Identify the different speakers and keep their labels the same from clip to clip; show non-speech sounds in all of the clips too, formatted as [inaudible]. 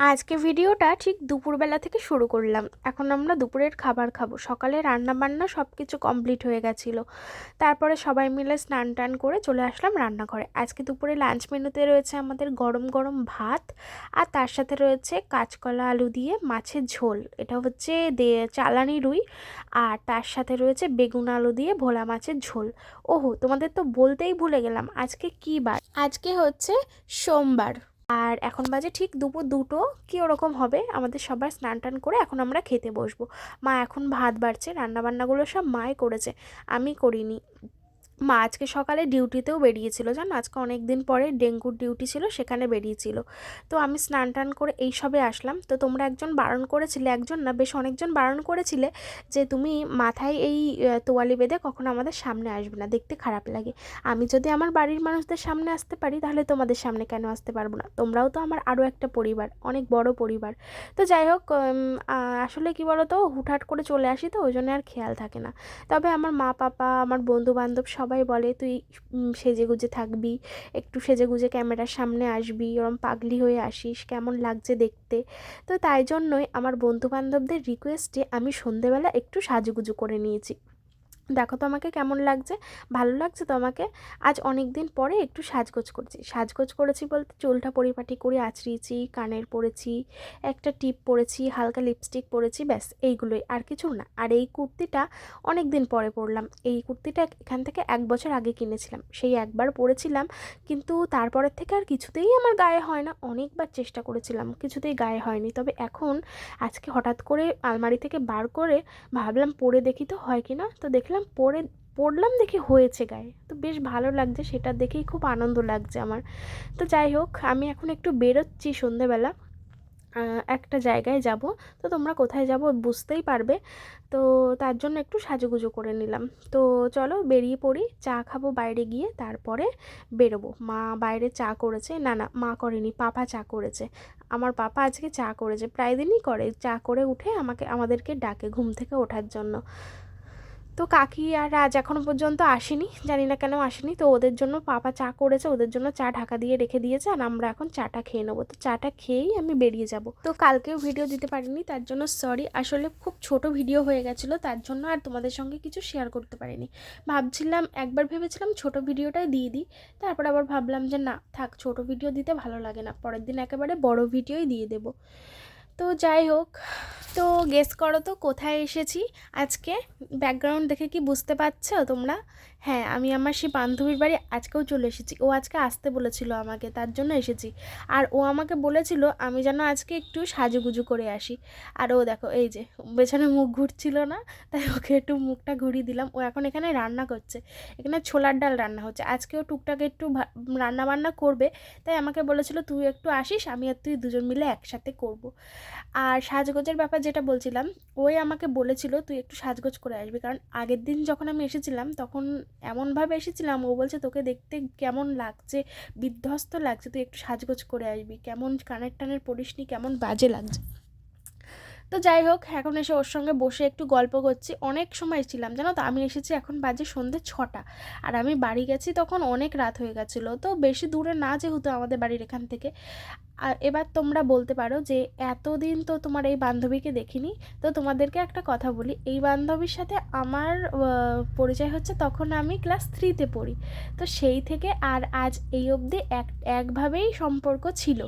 Speaker 1: আজকে ভিডিওটা ঠিক দুপুরবেলা থেকে শুরু করলাম। এখন আমরা দুপুরের খাবার খাব। সকালে রান্না বান্না সব কিছু কমপ্লিট হয়ে গেছিল। তারপরে সবাই মিলে স্নান টান করে চলে আসলাম রান্নাঘরে। আজকে দুপুরে লাঞ্চ মেনুতে রয়েছে আমাদের গরম গরম ভাত আর তার সাথে রয়েছে কাঁচকলা আলু দিয়ে মাছের ঝোল। এটা হচ্ছে দে, চালানি রুই আর তার সাথে রয়েছে বেগুন আলু দিয়ে ভোলা মাছের ঝোল। ওহো, তোমাদের তো বলতেই ভুলে গেলাম। আজকে কী বার? আজকে হচ্ছে সোমবার। আর এখন বাজে ঠিক দুপুর দুটো, কি ওরকম হবে? আমাদের সবাই স্নান টান করে এখন আমরা খেতে বসবো। মা এখন ভাত বাড়ছে, রান্নাবান্নাগুলো সব মাই করেছে। আমি করিনি। মা আজকে সকালে ডিউটিতেও বেরিয়েছিল, জানো? আজকে অনেক দিন পরে ডেঙ্গুর ডিউটি ছিল, সেখানে বেরিয়েছিল। তো আমি স্নান টান করে এই সবে আসলাম। তো তোমরা একজন বারণ করেছিলে, একজন না, বেশ অনেকজন বারণ করেছিলে যে তুমি মাথায় এই তোয়ালি বেঁধে কখনো আমাদের সামনে আসবে না, দেখতে খারাপ লাগে। আমি যদি আমার বাড়ির মানুষদের সামনে আসতে পারি, তাহলে তোমাদের সামনে কেন আসতে পারব না? তোমরাও তো আমার আরও একটা পরিবার, অনেক বড় পরিবার। তো যাই হোক আসলে কি বলো তো হুটহাট করে চলে আসি তো, ওই জন্য আর খেয়াল থাকে না। তবে আমার মা পাপা আমার বন্ধু বান্ধব সবাই বলে, তুই সেজে গুজে থাকবি, একটু সেজে গুজে ক্যামেরার সামনে আসবি ওরম পাগলি হয়ে আসিস, কেমন লাগছে দেখতে? তো তাই জন্যই আমার বন্ধুবান্ধবদের রিকোয়েস্টে আমি সন্ধেবেলা একটু সাজুগুজু করে নিয়েছি। দেখো তো আমাকে কেমন লাগছে? ভালো লাগছে তো আমাকে? আজ অনেক দিন পরে একটু সাজগোজ করছি। সাজগোজ করেছি বলতে চুলটা পরিপাটি করে আঁচড়িয়েছি কানের পরেছি, একটা টিপ পরেছি, হালকা লিপস্টিক পরেছি, ব্যাস এইগুলোই। আর কিছু না। আর এই কুর্তিটা অনেক দিন পরে পরলাম। এই কুর্তিটা এখান থেকে এক বছর আগে কিনেছিলাম। সেই একবার পরেছিলাম, কিন্তু তারপরের থেকে আর কিছুতেই আমার গায়ে হয় না। অনেকবার চেষ্টা করেছিলাম, কিছুতেই গায়ে হয়নি। তবে এখন আজকে হঠাৎ করে আলমারি থেকে বার করে ভাবলাম পরে দেখি তো হয় কি না? তো দেখলাম পরে পরলাম দেখি হয়েছে গায়ে। তো বেশ ভালো লাগছে, সেটা দেখেই খুব আনন্দ লাগছে আমার। তো যাই হোক, আমি এখন একটু বেরোচ্ছি সন্ধেবেলা। একটা জায়গায় যাব। তো তোমরা কোথায় যাব বুঝতেই পারবে। তো তার জন্য একটু সাজুগুজু করে নিলাম। তো চলো বেরিয়ে পড়ি, চা খাব বাইরে গিয়ে, তারপরে বেরোবো। মা বাইরে চা করেছে। না না, মা করেনি, পাপা চা করেছে। আমার পাপা আজকে চা করেছে, প্রায় দিনই করে। চা করে উঠে আমাকে, আমাদেরকে ডাকে ঘুম থেকে ওঠার জন্য। তো কাকি আর আজ এখনও পর্যন্ত আসেনি, জানি না কেন আসেনি, তো ওদের জন্য পাপা চা করেছে, ওদের জন্য চা ঢাকা দিয়ে রেখে দিয়েছে, আর আমরা এখন চাটা খেয়ে নেব। তো চাটা খেয়েই আমি বেরিয়ে যাব। তো কালকেও ভিডিও দিতে পারিনি, তার জন্য সরি আসলে খুব ছোট ভিডিও হয়ে গেছিল, তার জন্য আর তোমাদের সঙ্গে কিছু শেয়ার করতে পারিনি। ভাবছিলাম, একবার ভেবেছিলাম ছোট ভিডিওটাই দিয়ে দিই, তারপর আবার ভাবলাম যে না, থাক, ছোট ভিডিও দিতে ভালো লাগে না, পরের দিন একেবারে বড় ভিডিওই দিয়ে দেবো। তো যাই হোক, তো গেস করো তো কোথায় এসেছি? আজকে ব্যাকগ্রাউন্ড দেখে কি বুঝতে পারছ তোমরা? হ্যাঁ আমি আমার সেই বান্ধবীর বাড়ি আজকেও চলে এসেছি। ও আজকে আসতে বলেছিল আমাকে, তার জন্য এসেছি। আর ও আমাকে বলেছিল, আমি যেন আজকে একটু সাজুগুজু করে আসি। আর ও দেখো, এই যে, পেছনে মুখ ঘুরছিল না, তাই ওকে একটু মুখটা ঘুরিয়ে দিলাম। ও এখন এখানে রান্না করছে। এখানে ছোলার ডাল রান্না হচ্ছে। আজকেও টুকটাক একটু রান্না বান্না করবে, তাই আমাকে বলেছিল, তুই একটু আসিস, আমি আর তুই দুজন মিলে একসাথে করব। আর সাজগোজের ব্যাপার যেটা বলছিলাম, ওই আমাকে বলেছিল, তুই একটু সাজগোজ করে আসবি। কারণ আগের দিন যখন আমি এসেছিলাম, তখন এমনভাবে এসেছিলাম, ও বলছে, তোকে দেখতে কেমন লাগছে? বিধ্বস্ত লাগছে। তুই একটু সাজগোজ করে আসবি। কেমন কানের টানের পড়িসনি কেমন বাজে লাগছে? তো যাই হোক, এখন এসে ওর সঙ্গে বসে একটু গল্প করছি। অনেক সময় ছিলাম জানো তো? আমি এসেছি এখন বাজে সন্ধ্যে ছটা। আর আমি বাড়ি গেছি তখন অনেক রাত হয়ে গেছিল। তো বেশি দূরে না যেহেতু আমাদের বাড়ির এখান থেকে। আর এবার তোমরা বলতে পারো যে এতদিন তো তোমার এই বান্ধবীকে দেখিনি। তো তোমাদেরকে একটা কথা বলি, এই বান্ধবীর সাথে আমার পরিচয় হচ্ছে তখন আমি ক্লাস থ্রিতে পড়ি। তো সেই থেকে আর আজ এই অবধি এক, একভাবেই সম্পর্ক ছিল।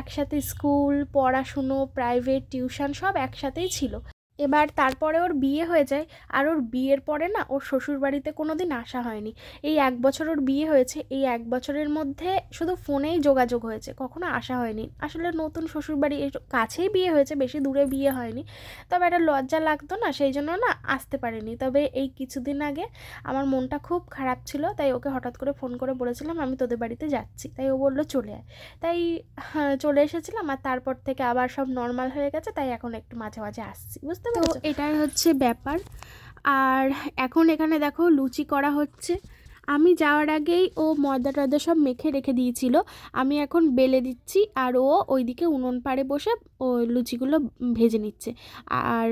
Speaker 1: একসাথে স্কুল, পড়াশুনো প্রাইভেট টিউশন সব একসাথেই ছিল। এবার তারপরে ওর বিয়ে হয়ে যায় আর ওর বিয়ের পরে না ওর শ্বশুর বাড়িতে কোনো দিন আসা হয়নি। এই এক বছর ওর বিয়ে হয়েছে এই এক বছরের মধ্যে শুধু ফোনেই যোগাযোগ হয়েছে কখনো আসা হয়নি। আসলে নতুন শ্বশুরবাড়ি এই কাছেই বিয়ে হয়েছে বেশি দূরে বিয়ে হয়নি। তবে একটা লজ্জা লাগতো না সেই জন্য না আসতে পারেনি। তবে এই কিছুদিন আগে আমার মনটা খুব খারাপ ছিল তাই ওকে হঠাৎ করে ফোন করে বলেছিলাম আমি তোদের বাড়িতে যাচ্ছি। তাই ও বলল চলে আয়। তাই হ্যাঁ, চলে এসেছিলাম আর তারপর থেকে আবার সব নর্মাল হয়ে গেছে তাই এখন একটু মাঝে মাঝে আসছি বুঝতে তো এটাই হচ্ছে ব্যাপার। আর এখন এখানে দেখো লুচি করা হচ্ছে। আমি যাওয়ার আগেই ও ময়দা টয়দা সব মেখে রেখে দিয়েছিল। আমি এখন বেলে দিচ্ছি আর ও ওইদিকে উনুন পাড়ে বসে ও লুচিগুলো ভেজে নিচ্ছে। আর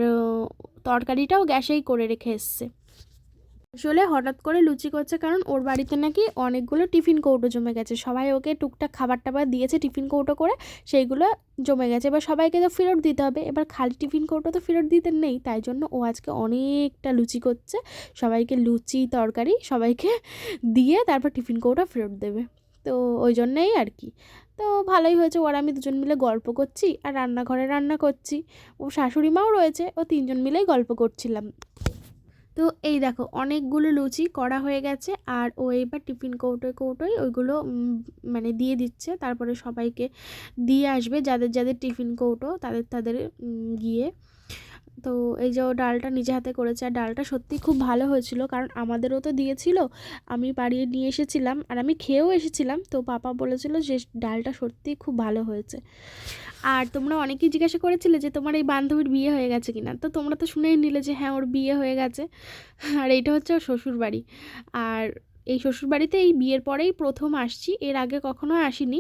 Speaker 1: তরকারিটাও গ্যাসেই করে রেখে এসছে। আসলে হঠাৎ করে লুচি করছে কারণ ওর বাড়িতে নাকি অনেকগুলো টিফিন কৌটো জমে গেছে। সবাই ওকে টুকটাক খাবার টাবার দিয়েছে, টিফিন কৌটো করে, সেইগুলো জমে গেছে। এবার সবাইকে তো ফেরত দিতে হবে। এবার খালি টিফিন কৌটো তো ফেরত দিতে নেই, তাই জন্য ও আজকে অনেকটা লুচি করছে। সবাইকে লুচি, তরকারি সবাইকে দিয়ে তারপর টিফিন কৌটো ফেরত দেবে। তো ওই জন্যেই আর কি। তো ভালোই হয়েছে, ওরা আমি দুজন মিলে গল্প করছি আর রান্নাঘরে রান্না করছি। ও শাশুড়ি মাও রয়েছে, ও তিনজন মিলেই গল্প করছিলাম। তো এই দেখো, অনেকগুলো লুচি করা হয়ে গেছে আর ও এবার টিফিন কৌটোয় কৌটোয় ওইগুলো মানে দিয়ে দিচ্ছে। তারপরে সবাইকে দিয়ে আসবে যাদের যাদের টিফিন কৌটো, তাদের তাদের গিয়ে তো এই যে ডালটা নিজে হাতে করেছে, আর ডালটা সত্যিই খুব ভালো হয়েছিল, কারণ আমাদেরও তো দিয়েছিল। আমি বাড়িয়ে নিয়ে এসেছিলাম, আর আমি খেয়েও এসেছিলাম। তো পাপা বলেছিল যে ডালটা সত্যিই খুব ভালো হয়েছে। আর তোমরা অনেকেই জিজ্ঞাসা করেছিলে যে তোমার এই বান্ধবীর বিয়ে হয়ে গেছে কিনা? তো তোমরা তো শুনেই নিলে যে হ্যাঁ ওর বিয়ে হয়ে গেছে। আর এইটা হচ্ছে ওর শ্বশুর বাড়ি আর এই শ্বশুর বাড়িতে এই বিয়ের পরেই প্রথম আসছি এর আগে কখনো আসিনি।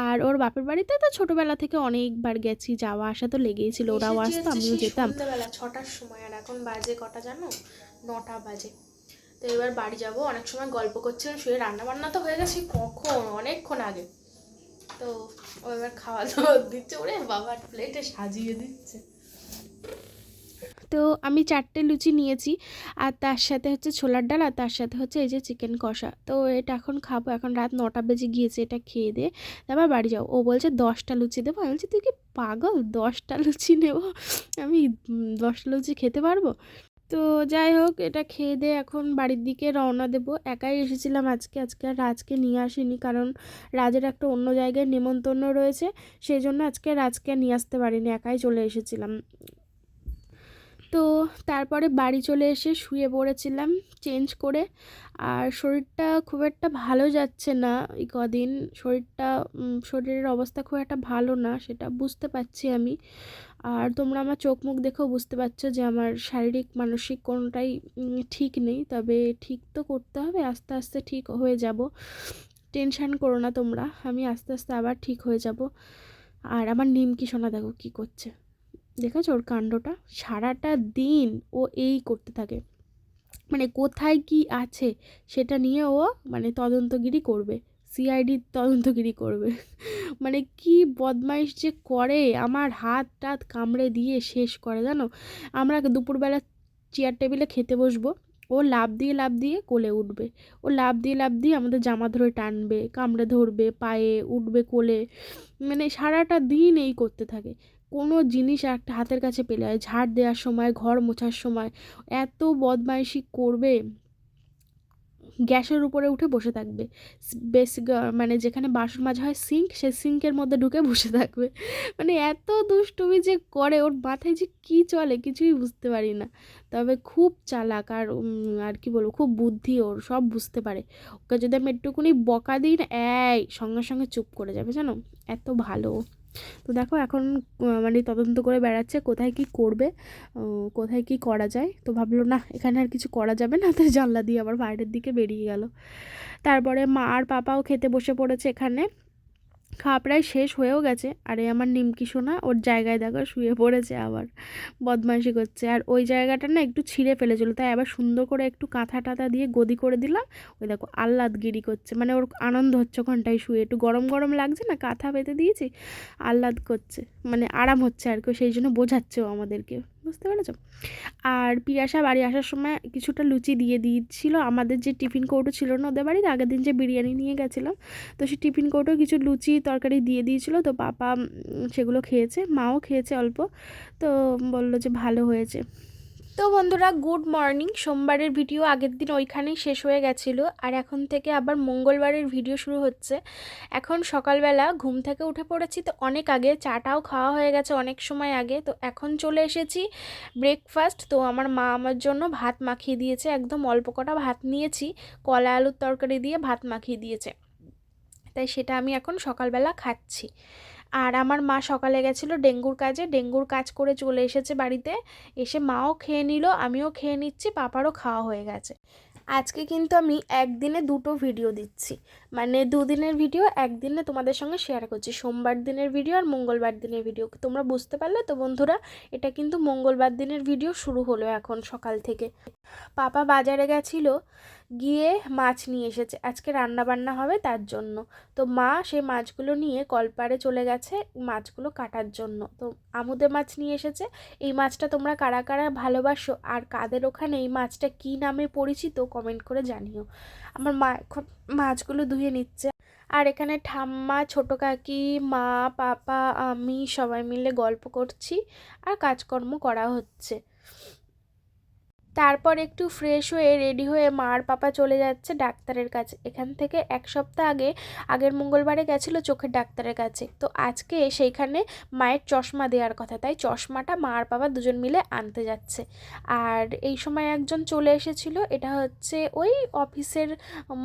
Speaker 1: আর ওর বাপের বাড়িতে তো ছোটোবেলা থেকে অনেকবার গেছি যাওয়া আসা তো লেগেই ছিল ওরাও আসতো আমিও যেতাম। সন্ধ্যাবেলা ছটার সময় আর এখন বাজে কটা জানো? নটা বাজে। তো এবার বাড়ি যাব অনেক সময় গল্প করছিলাম শুয়ে রান্না বান্না তো হয়ে গেছে কখন? অনেকক্ষণ আগে। তো ও এবার খাওয়া দাওয়া দিচ্ছে ওরে বাবার প্লেটে সাজিয়ে দিচ্ছে। তো আমি চারটে লুচি নিয়েছি, আর তার সাথে হচ্ছে ছোলার ডাল, আর তার সাথে হচ্ছে এই যে চিকেন কষা। তো এটা এখন খাব, এখন রাত নটা বেজে গিয়েছে এটা খেয়ে দিয়ে। তারপর বাড়ি যাও। ও বলছে, দশটা লুচি দেবো? আমি বলছি, তুই কি পাগল? দশটা লুচি নেব? আমি দশটা লুচি খেতে পারব? তো যাই হোক, এটা খেয়ে দিয়ে এখন বাড়ির দিকে রওনা দেবো। একাই এসেছিলাম আজকে আজকে আর রাজকে নিয়ে আসিনি, কারণ রাজের একটা অন্য জায়গায় নেমন্তন্ন রয়েছে। সেই জন্য আজকে রাজকে নিয়ে আসতে পারিনি, একাই চলে এসেছিলাম। তো তারপরে বাড়ি চলে এসে শুয়ে পড়েছিলাম চেঞ্জ করে। আর শরীরটা খুব একটা ভালো যাচ্ছে না এই কদিন। শরীরটা শরীরের অবস্থা খুব একটা ভালো না, সেটা বুঝতে পারছি আমি। আর তোমরা আমার চোখ মুখ দেখেও বুঝতে পারছ যে আমার শারীরিক, মানসিক কোনোটাই ঠিক নেই। তবে ঠিক তো করতে হবে, আস্তে আস্তে ঠিক হয়ে যাব। টেনশান করো না তোমরা, আমি আস্তে আস্তে আবার ঠিক হয়ে যাব। আর আমার নিমকি সোনা দেখো কী করছে। দেখেছ ওর কাণ্ডটা? সারাটা দিন ও এই করতে থাকে। মানে কোথায় কি আছে সেটা নিয়ে ও মানে তদন্তগিরি করবে। সিআইডি তদন্তগিরি করবে। [laughs] মানে কি বদমাইশ যে করে, আমার হাত টাত কামড়ে দিয়ে শেষ করে, জানো? আমরা দুপুরবেলা চেয়ার টেবিলে খেতে বসবো। ও লাভ দিয়ে লাভ দিয়ে কোলে উঠবে। ও লাভ দিয়ে লাভ দিয়ে আমাদের জামা ধরে টানবে, কামড়ে ধরবে, পায়ে উঠবে কোলে। মানে সারাটা দিন এই করতে থাকে। কোনো জিনিস একটা হাতের কাছে পেলে হয় ঝাড় দেওয়ার সময়, ঘর মোছার সময় এত বদমাইশি করবে, গ্যাসের উপরে উঠে বসে থাকবে। বেশ মানে যেখানে বাসন মাজা হয় সিঙ্ক, সে সিঙ্কের মধ্যে ঢুকে বসে থাকবে। মানে এত দুষ্টুমি যে করে, ওর মাথায় যে কী চলে কিছুই বুঝতে পারি না। তবে খুব চালাক আর আর কি বলব, খুব বুদ্ধি ওর, সব বুঝতে পারে। ওকে যদি আমি একটুকুনি বকা দিই না, এই, সঙ্গে সঙ্গে চুপ করে যাবে, জানো? এত ভালো। তো দেখো এখন মানে তদন্ত করে বেড়াচ্ছে কোথায় কি করবে কোথায় কি করা যায়। তো ভাবলো, না, এখানে আর কিছু করা যাবে না। [laughs] তো জানলা দিয়ে আবার বাইরের দিকে বেরিয়ে গেল। তারপরে মা আর পাপাও খেতে বসে পড়েছে এখানে। খাওয়া প্রায় শেষ হয়েও গেছে। আর এই আমার নিমকি সোনা, ওর জায়গায় দেখো শুয়ে পড়েছে আবার, বদমাইশি করছে। আর ওই জায়গাটা না একটু ছিঁড়ে ফেলেছিল, তাই আবার সুন্দর করে একটু কাঁথা টাথা দিয়ে গদি করে দিলাম। ওই দেখো আহ্লাদগিরি করছে মানে ওর আনন্দ হচ্ছে ওখানটায় শুয়ে। একটু গরম গরম লাগছে না, কাঁথা পেতে দিয়েছি, আহ্লাদ করছে মানে আরাম হচ্ছে আর কি, সেই জন্য বোঝাচ্ছে ও আমাদেরকে। বুঝতে পেরেছ? আর পিয়াসা বাড়ি আসার সময় কিছুটা লুচি দিয়ে দিয়েছিল। আমাদের যে টিফিন কৌটো ছিল না ওদের বাড়িতে, আগের দিন যে বিরিয়ানি নিয়ে গেছিলাম, তো সেই টিফিন কৌটো কিছু লুচি তরকারি দিয়ে দিয়েছিল। তো পাপা সেগুলো খেয়েছে, মাও খেয়েছে অল্প। তো বলল যে ভালো হয়েছে। তো বন্ধুরা, গুড মর্নিং। সোমবারের ভিডিও আগের দিন ওইখানেই শেষ হয়ে গেছিল। আর এখন থেকে আবার মঙ্গলবারের ভিডিও শুরু হচ্ছে। এখন সকালবেলা ঘুম থেকে উঠে পড়েছি, তো অনেক আগে। চাটাও খাওয়া হয়ে গেছে অনেক সময় আগে। তো এখন চলে এসেছি ব্রেকফাস্ট তো আমার মা আমার জন্য ভাত মাখিয়ে দিয়েছে। একদম অল্প কটা ভাত নিয়েছি। কলা, আলুর তরকারি দিয়ে ভাত মাখিয়ে দিয়েছে। তাই সেটা আমি এখন সকালবেলা খাচ্ছি। আর আমার মা সকালে গেছিল ডেঙ্গুর কাজে, ডেঙ্গুর কাজ করে চলে এসেছে বাড়িতে। এসে মাও খেয়ে নিল, আমিও খেয়ে নিচ্ছি, পাপারও খাওয়া হয়ে গেছে। আজকে কিন্তু আমি একদিনে দুটো ভিডিও দিচ্ছি। মানে দুদিনের ভিডিও, একদিনে তোমাদের সঙ্গে শেয়ার করছি। সোমবার দিনের ভিডিও আর মঙ্গলবার দিনের ভিডিও। তোমরা বুঝতে পারলে তো বন্ধুরা, এটা কিন্তু মঙ্গলবার দিনের ভিডিও শুরু হলো এখন সকাল থেকে। পাপা বাজারে গেছিল গিয়ে মাছ নিয়ে এসেছে। আজকে রান্না বান্না হবে তার জন্য। তো মা সেই মাছগুলো নিয়ে কলপারে চলে গেছে মাছগুলো কাটার জন্য। তো আমুদে মাছ নিয়ে এসেছে। এই মাছটা তোমরা কারা কারা ভালোবাসো আর কাদের ওখানে এই মাছটা কী নামে পরিচিত কমেন্ট করে জানিও। আমার মা এখন মাছগুলো ধুয়ে নিচ্ছে। আর এখানে ঠাম্মা, ছোটো কাকি, মা, পাপা, আমি সবাই মিলে গল্প করছি আর কাজকর্ম করা হচ্ছে। তারপর একটু ফ্রেশ হয়ে রেডি হয়ে মার পাপা চলে যাচ্ছে ডাক্তারের কাছে। এখান থেকে এক সপ্তাহ আগে, আগের মঙ্গলবারে গেছিল চোখের ডাক্তারের কাছে। তো আজকে সেইখানে মায়ের চশমা দেওয়ার কথা। তাই চশমাটা মা আর বাবা দুজন মিলে আনতে যাচ্ছে। আর এই সময় একজন চলে এসেছিল, এটা হচ্ছে ওই অফিসের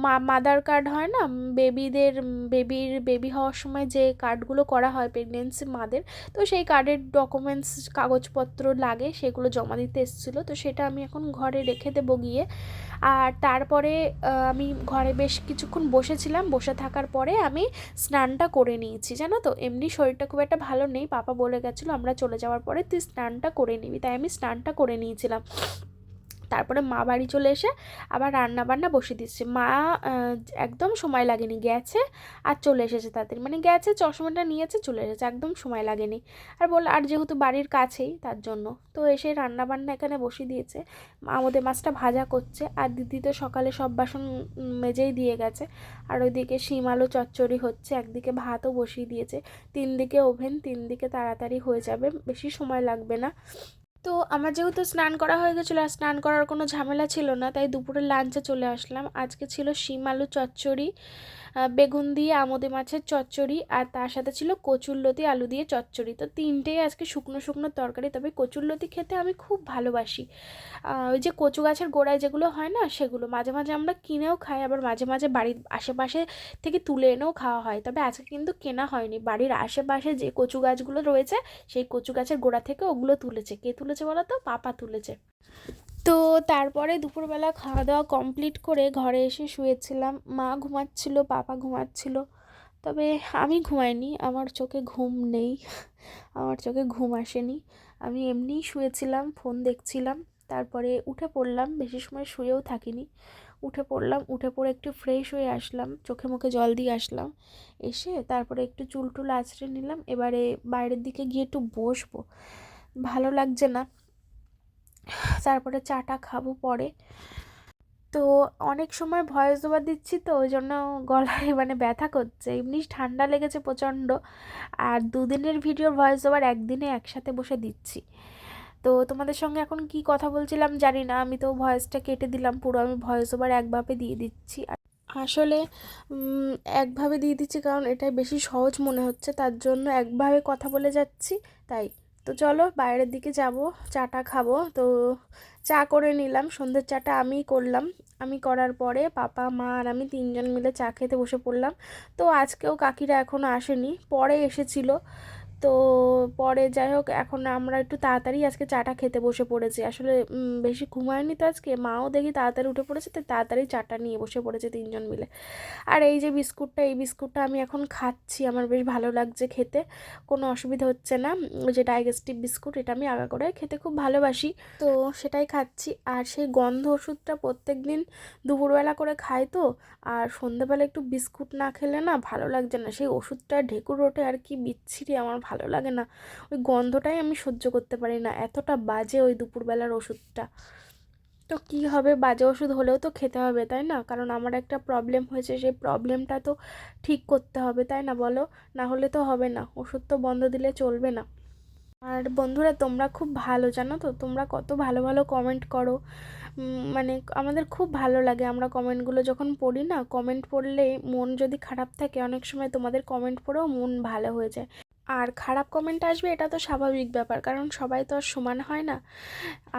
Speaker 1: মা মাদার কার্ড হয় না? বেবিদের, বেবির, বেবি হওয়ার সময় যে কার্ডগুলো করা হয় প্রেগনেন্সি মাদের, তো সেই কার্ডের ডকুমেন্টস কাগজপত্র লাগে, সেগুলো জমা দিতে এসেছিল। তো সেটা আমি এখন ঘরে রেখে দেবো গিয়ে। আর তারপরে আমি ঘরে বেশ কিছুক্ষণ বসেছিলাম। বসে থাকার পরে আমি স্নানটা করে নিয়েছি, জানো তো? এমনি শরীরটা খুব একটা ভালো নেই। পাপা বলে গেছিল, আমরা চলে যাওয়ার পরে তুই স্নানটা করে নিবি। তাই আমি স্নানটা করে নিয়েছিলাম। তারপরে মা বাড়ি চলে এসে আবার রান্না বান্না বসে দিচ্ছে। মা একদম সময় লাগেনি, গেছে আর চলে এসেছে তাদের। মানে গেছে, চশমাটা নিয়েছে, চলে এসেছে, একদম সময় লাগেনি। আর বল, আর যেহেতু বাড়ির কাছেই তার জন্য, তো এসে রান্না বান্না এখানে বসিয়ে দিয়েছে। আমাদের মাছটা ভাজা করছে আর দিদি তো সকালে সব বাসন মেজেই দিয়ে গেছে। আর ওইদিকে শিম আলু চচ্চড়ি হচ্ছে, একদিকে ভাতও বসিয়ে দিয়েছে। তিন দিকে ওভেন তিন দিকে তাড়াতাড়ি হয়ে যাবে, বেশি সময় লাগবে না। তো আমার যেহেতু স্নান করা হয়ে গেছিল আর স্নান করার কোনো ঝামেলা ছিল না, তাই দুপুরে লাঞ্চে চলে আসলাম। আজকে ছিল শিম আলু চচ্চড়ি। বেগুন দিয়ে, আমোদে মাছের চচ্চড়ি, আর তার সাথে ছিল কচুরলতি, আলু দিয়ে চচ্চড়ি। তো তিনটেই আজকে শুকনো শুকনো তরকারি, তবে কচুরলতি খেতে আমি খুব ভালোবাসি। ওই যে কচু গাছের গোড়ায় যেগুলো হয় না, সেগুলো মাঝে মাঝে আমরা কিনেও খাই, আবার মাঝে মাঝে বাড়ির আশেপাশে থেকে তুলে এনেও খাওয়া হয়। তবে আজকে কিন্তু কেনা হয়নি। বাড়ির আশেপাশে যে কচু গাছগুলো রয়েছে, সেই কচু গাছের গোড়া থেকে ওগুলো তুলেছে। কে তুলেছে বলো তো? পাপা তুলেছে। তো তারপরে দুপুরবেলা খাওয়া দাওয়া কমপ্লিট করে ঘরে এসে শুয়েছিলাম। মা ঘুমাচ্ছিল, পাপা ঘুমাচ্ছিল। তবে আমি ঘুমাইনি, আমার চোখে ঘুম নেই, আমার চোখে ঘুম আসেনি। আমি এমনিই শুয়েছিলাম, ফোন দেখছিলাম, তারপরে উঠে পড়লাম, বেশি সময় শুয়েও থাকিনি। উঠে পড়লাম, উঠে পড়ে একটু ফ্রেশ হয়ে আসলাম, চোখে মুখে জল দিয়ে আসলাম। এসে তারপরে একটু চুল টুল আছড়ে নিলাম, এবারে বাইরের দিকে গিয়ে একটু বসবো। ভালো লাগছে না। তারপরে চাটা খাব পরে। তো অনেক সময় ভয়েস ওভার দিচ্ছি তো, ওই জন্য গলায় [laughs] মানে ব্যথা করছে। এমনি ঠান্ডা লেগেছে প্রচণ্ড। আর দুদিনের ভিডিওর ভয়েস ওভার একদিনে একসাথে বসে দিচ্ছি। তো তোমাদের সঙ্গে এখন কি কথা বলছিলাম জানি না, আমি তো ভয়েসটা কেটে দিলাম পুরো, আমি ভয়েস ওভার একভাবে দিয়ে দিচ্ছি। আসলে একভাবে দিয়ে দিচ্ছি কারণ এটাই বেশি সহজ মনে হচ্ছে, তার জন্য একভাবে কথা বলে যাচ্ছি, তাই। তো চলো বাইরের দিকে যাব, চাটা খাব। তো চা করে নিলাম, সন্ধ্যের চাটা আমি করলাম। আমি করার পরে পাপা, মা আর আমি তিনজন মিলে চা খেতে বসে পড়লাম। তো আজকেও কাকিরা এখনও আসেনি, পরে এসেছিল। তো পরে যাই হোক, এখন আমরা একটু তাড়াতাড়ি আজকে চাটা খেতে বসে পড়েছি। আসলে বেশি ঘুমায়নি তো আজকে, মাও দেখি তাড়াতাড়ি উঠে পড়েছে তো তাড়াতাড়ি চাটা নিয়ে বসে পড়েছে তিনজন মিলে। আর এই যে বিস্কুটটা, এই বিস্কুটটা আমি এখন খাচ্ছি, আমার বেশ ভালো লাগছে খেতে, কোনো অসুবিধা হচ্ছে না। যে ডাইজেস্টিভ বিস্কুট, এটা আমি আগা করে খেতে খুব ভালোবাসি। তো সেটাই খাচ্ছি, আর সেই গন্ধ ওষুধটা প্রত্যেক দিন দুপুরবেলা করে খাই তো, আর সন্ধ্যেবেলা একটু বিস্কুট না খেলে না ভালো লাগছে না। সেই ওষুধটা ঢেকুর ওঠে আর কি বিচ্ছিরি, আমার ভালো লাগে না। ওই গন্ধটাই আমি সহ্য করতে পারি না। এতটা বাজে ওই দুপুরবেলার ওষুধটা। তো কী হবে? বাজে ওষুধ হলেও তো খেতে হবে, তাই না? কারণ আমার একটা প্রবলেম হয়েছে, সেই প্রবলেমটা তো ঠিক করতে হবে, তাই না বলো? না হলে তো হবে না। ওষুধ তো বন্ধ দিলে চলবে না। আর বন্ধুরা, তোমরা খুব ভালো, জানো তো? তোমরা কত ভালো ভালো কমেন্ট করো। মানে আমাদের খুব ভালো লাগে আমরা কমেন্টগুলো যখন পড়ি না কমেন্ট পড়লে মন যদি খারাপ থাকে, অনেক সময় তোমাদের কমেন্ট পড়েও মন ভালো হয়ে যায়। আর খারাপ কমেন্ট আসবে, এটা তো স্বাভাবিক ব্যাপার, কারণ সবাই তো আর সমান হয় না।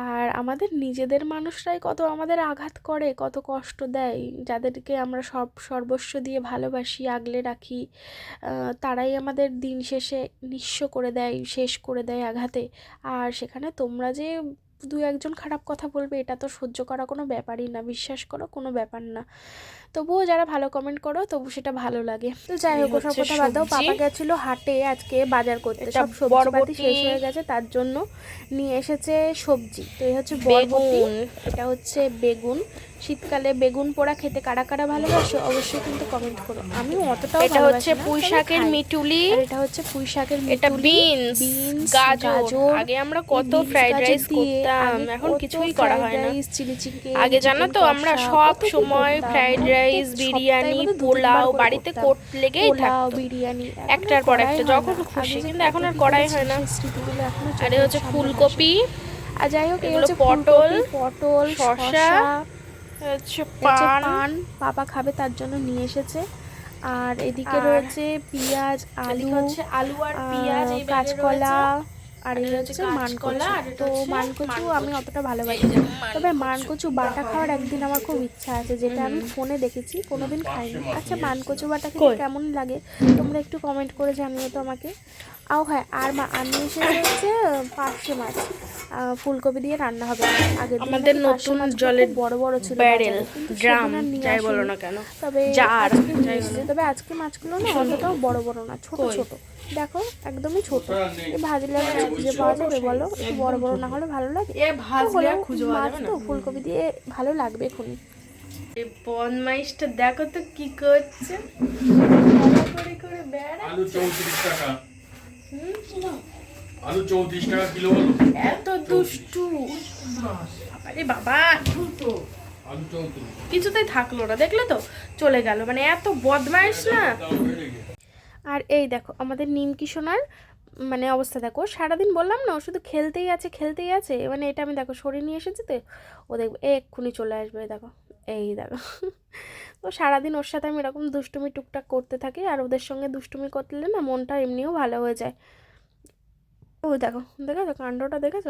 Speaker 1: আর আমাদের নিজেদের মানুষরাই কত আমাদের আঘাত করে, কত কষ্ট দেয়। যাদেরকে আমরা সব সর্বস্ব দিয়ে ভালোবাসি, আগলে রাখি তারাই আমাদের দিন শেষে নিঃস্ব করে দেয়, শেষ করে দেয় আঘাতে। আর সেখানে তোমরা যে দু একজন খারাপ কথা বলবে, এটা তো সহ্য করা কোনো ব্যাপারই না, বিশ্বাস করো কোনো ব্যাপার না। তবুও যারা ভালো কমেন্ট করো তবু সেটা ভালো লাগে। তো যাই হোক ওসব
Speaker 2: হচ্ছে
Speaker 1: কথা বাদ দাও। পাপা গেছিল হাটে আজকে বাজার করতে। সব
Speaker 2: বরবটি।
Speaker 1: শেষ হয়ে গেছে তার জন্য নিয়ে এসেছে সবজি। তো এই হচ্ছে বরবটি
Speaker 2: বেগুন
Speaker 1: এটা হচ্ছে বেগুন। শীতকালে বেগুন পোড়া খেতে কারা কারা ভালোবাসো অবশ্যই কিন্তু কমেন্ট করো। আমি অতটাও
Speaker 2: এটা হচ্ছে পুঁই শাকের মিটুলি।
Speaker 1: আর এটা হচ্ছে পুঁই শাকের
Speaker 2: এটা বিনস
Speaker 1: বিনস
Speaker 2: গাজর। আগে আমরা কত ফ্রাইড রাইস করতাম এখন কিছুই করা হয় না।
Speaker 1: chili chicken,
Speaker 2: আগে জানো তো আমরা সব সময় ফ্রাইড
Speaker 1: প্রত্যেক
Speaker 2: রাইস বিরিয়ানি
Speaker 1: তিনবার
Speaker 2: পোলাও বাড়িতে। কোট লেগেই থাকতো
Speaker 1: বিরিয়ানি
Speaker 2: একটার পর একটা, যখন খুশি, কিন্তু এখন আর করাই হয় না। আর হচ্ছে ফুলকপি
Speaker 1: আর যাই হোক এই
Speaker 2: এগুলো
Speaker 1: হচ্ছে
Speaker 2: পটল,
Speaker 1: পটল
Speaker 2: শসা, হচ্ছে পান
Speaker 1: পাপা খাবে তার জন্য নিয়ে এসেছে আর এদিকে রয়েছে পেঁয়াজ আলু
Speaker 2: হচ্ছে আলু আর পেঁয়াজ এই
Speaker 1: কাঁচকলা। আর এই হচ্ছে
Speaker 2: মানকলা আর
Speaker 1: তো মানকচু আমি অতটা ভালোবাসি না। তবে মানকচু বাটা খাওয়ার একদিন আমার খুব ইচ্ছা আছে যেটা আমি ফোনে দেখেছি কোনোদিন খাইনি। আচ্ছা মানকচু বাটা খেতে কেমন লাগে? তোমরা একটু কমেন্ট করে জানিও তো আমাকে আও হ্যাঁ আর মা আমি এসে হচ্ছে পার্শে মাছ। ফুলকপি দিয়ে রান্না হবে। আগে
Speaker 2: আমাদের নতুন জলের
Speaker 1: বড় বড় ছিল
Speaker 2: ব্যারেল ড্রাম যাই বলো না কেন
Speaker 1: তবে
Speaker 2: জার।
Speaker 1: তবে আজকে মাছগুলো না অতটাও বড় বড় না ছোট? ছোট। দেখো একদমই ছোট। ভাজলে খুঁজে পাওয়া যাবে বলো? একটু বড় বড় না হলে ভালো লাগে।
Speaker 2: এ ভাজলে আর
Speaker 1: হলেও
Speaker 2: খুঁজে পাওয়া
Speaker 1: মাছ
Speaker 2: যাবে না?
Speaker 1: তো ফুলকপি দিয়ে ভালো লাগবে এখনই
Speaker 2: এই বদমাইশটা দেখো তো কি করছে। করে করে বেড়া
Speaker 3: আলু চৌত্রিশ টাকা। আলু চৌত্রিশ টাকা কিলো বলো?
Speaker 2: এত দুষ্টু। আরে বাবা।
Speaker 3: আলু চৌত্রিশ।
Speaker 1: কিছুতেই থাকল না দেখলে তো? চলে গেল মানে এত বদমাইশ না?
Speaker 3: গেছে।
Speaker 1: আর এই দেখো আমাদের নিমকি সোনার মানে অবস্থা দেখো সারাদিন বললাম না ও শুধু খেলতেই আছে খেলতেই আছে মানে এটা আমি দেখো সরিয়ে নিয়ে এসেছি তো ও দেখবে এক্ষুনি চলে আসবে দেখো এই দেখো। তো সারাদিন ওর সাথে আমি এরকম দুষ্টুমি টুকটাক করতে থাকি আর ওদের সঙ্গে দুষ্টুমি করলে না মনটা এমনিও ভালো হয়ে যায়। ও দেখো দেখেছ? কাণ্ডটা দেখেছ?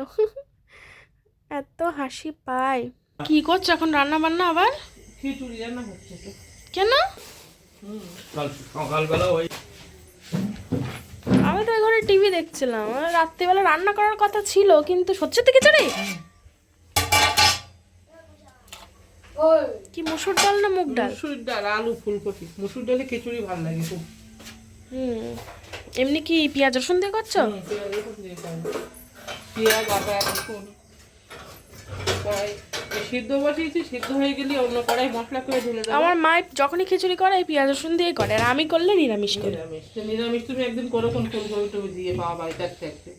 Speaker 1: [laughs] এত হাসি পায়। কি করছ এখন রান্না বান্না আবার?
Speaker 4: খিচুড়ি রান্না হচ্ছে
Speaker 1: কেন?
Speaker 3: কাল সকালবেলা ওই
Speaker 1: আমি তো ঘরে টিভি দেখছিলাম। রাত্রিবেলা রান্না করার কথা ছিল কিন্তু সত্যি থেকে খিচুড়ি? কি মুসুর ডাল না মুগ ডাল?
Speaker 4: মুসুর ডাল আলু ফুলকপি। মুসুর ডালে খিচুড়ি ভালো লাগে খুব।
Speaker 1: হুম। এমনি কি পেঁয়াজ রসুন দিয়ে করছ?
Speaker 4: হুম, পেঁয়াজ রসুন দিয়ে খাই। পেঁয়াজ আদা রসুন। সিদ্ধ বসিয়েছি সিদ্ধ হয়ে গেলে অন্য কড়াই মশলা করে ঢেলে দেবো।
Speaker 1: আমার মা যখনই খিচুড়ি করে এই পেঁয়াজ রসুন দিয়ে করে। আর আমি করলে নিরামিষ করি।
Speaker 4: নিরামিষ। নিরামিষ তুমি একদিন করো কোন দিয়ে বাবা বাড়িতে একটা একটা।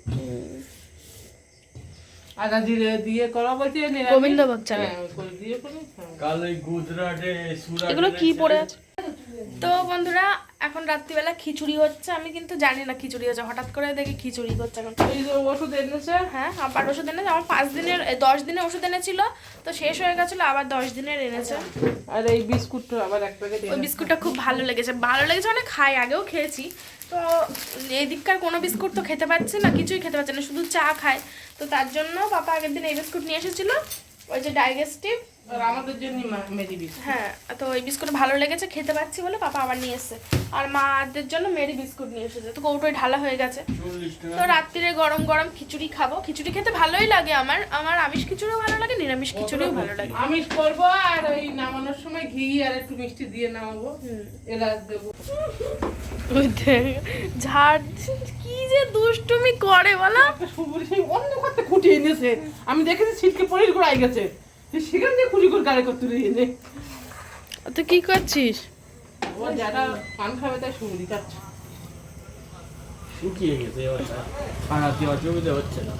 Speaker 4: আদা জিরে দিয়ে করা বলছি
Speaker 1: গোবিন্দভোগ চালে।
Speaker 4: হ্যাঁ, করে দিয়ে করি।
Speaker 3: কাল ওই গুজরাটে
Speaker 1: এগুলো কি পড়ে আছে? তো বন্ধুরা এখন রাত্রিবেলা খিচুড়ি হচ্ছে। আমি কিন্তু জানি না খিচুড়ি হচ্ছে। হঠাৎ করে দেখি খিচুড়ি করছে এখন।
Speaker 4: ওষুধ এনেছে?
Speaker 1: হ্যাঁ আবার ওষুধ এনেছে। আমার পাঁচ দিনের দশ দিনের ওষুধ এনেছিল তো শেষ হয়ে গেছিল আবার দশ দিনের এনেছে।
Speaker 4: আর এই বিস্কুটটা আবার এক প্যাকেট
Speaker 1: ওই বিস্কুটটা খুব ভালো লেগেছে। ভালো লেগেছে মানে খাই আগেও খেয়েছি। তো এদিককার কোনো বিস্কুট তো খেতে পাচ্ছি না কিছুই খেতে পাচ্ছি না শুধু চা খায়। তো তার জন্য পাপা আগের দিন এই বিস্কুট নিয়ে এসেছিল ওই যে ডাইজেস্টিভ
Speaker 4: আমাদের জন্য মেরি বিস্কুট।
Speaker 1: হ্যাঁ তো ওই বিস্কুট ভালো লেগেছে খেতে পাচ্ছি বলে পাপা আবার নিয়ে এসেছে। আর মাদের জন্য মেরি বিস্কুট নিয়ে এসেছে তো কৌটোয় ঢালা হয়ে গেছে। তো রাত্রিরে গরম গরম খিচুড়ি খাব। খিচুড়ি খেতে ভালোই লাগে আমার আমার আমিষ খিচুড়িও ভালো লাগে নিরামিষ খিচুড়িও ভালো লাগে।
Speaker 4: আমিষ করব আর ওই নামানোর সময় ঘি আর একটু মিষ্টি দিয়ে নামাবো। এলাচ দেবো।
Speaker 1: ঝাড় কি যে দুষ্টুমি করে বলো।
Speaker 4: অন্য করতে খুঁটি এনেছে আমি দেখেছি ছিটকে গোড়ায় গেছে। সেখান থেকে খুঁজি করে গাড়ি করতে এনে?
Speaker 1: তুই কি করছিস?
Speaker 4: ও যারা পান খাবে তাই খাচ্ছে
Speaker 3: শুকিয়ে গেছে হচ্ছে না।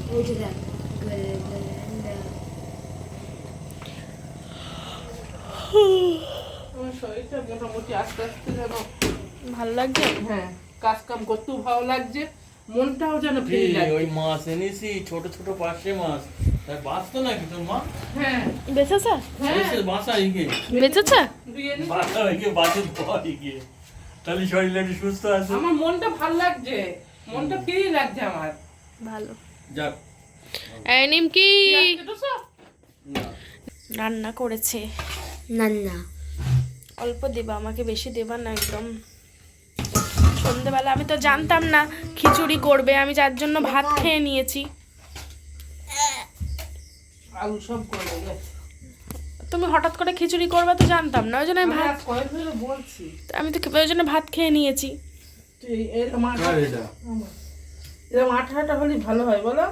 Speaker 4: শরীরটা মোটামুটি আস্তে আস্তে যেন
Speaker 1: ভালো লাগছে?
Speaker 4: হ্যাঁ কাজ কাম করতেও ভালো লাগছে মনটাও যেন ফ্রি
Speaker 3: ওই মাছ এনেছি ছোট ছোট পাশে মাছ। বাঁচতো নাকি তোর মা?
Speaker 4: হ্যাঁ।
Speaker 1: বেঁচেছে?
Speaker 4: হ্যাঁ।
Speaker 3: বাঁচা গিয়ে
Speaker 1: বেঁচেছে?
Speaker 3: বাঁচা গিয়ে বাঁচে পর গিয়ে তাহলে শরীরটা একটু সুস্থ আছে?
Speaker 4: আমার মনটা ভালো লাগছে। মনটা ফ্রি লাগছে আমার।
Speaker 1: ভালো।
Speaker 3: যাক।
Speaker 1: এই নিমকি
Speaker 3: না।
Speaker 1: রান্না করেছে।
Speaker 2: নান্না।
Speaker 1: অল্প দেবা আমাকে বেশি দেবা না একদম। সন্ধেবেলা আমি তো জানতাম না খিচুড়ি করবে আমি যার জন্য ভাত। খেয়ে নিয়েছি।
Speaker 4: আলু সব করে দেবে।
Speaker 2: তুমি হঠাৎ করে খিচুড়ি করবে তো জানতাম না ওই জন্য আমি ভাত
Speaker 4: বলছি।
Speaker 2: আমি তো ওই জন্য ভাত খেয়ে নিয়েছি।
Speaker 4: তুই এরকম আঠা
Speaker 3: কার এটা।
Speaker 4: আমার। এরকম আঠা আঠা হলে ভালো হয় বলো?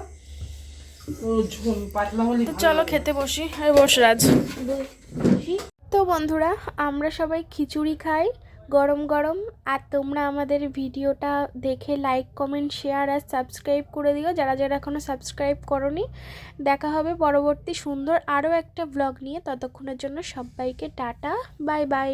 Speaker 2: চলো খেতে বসি আরে বস। রাজ
Speaker 1: তো বন্ধুরা আমরা সবাই খিচুড়ি খাই। গরম গরম। আর তোমরা আমাদের ভিডিওটা দেখে লাইক কমেন্ট শেয়ার আর সাবস্ক্রাইব করে দিও। যারা যারা এখনও সাবস্ক্রাইব করনি, দেখা হবে পরবর্তী সুন্দর আরও একটা ব্লগ নিয়ে। ততক্ষণের জন্য সবাইকে টাটা বাই বাই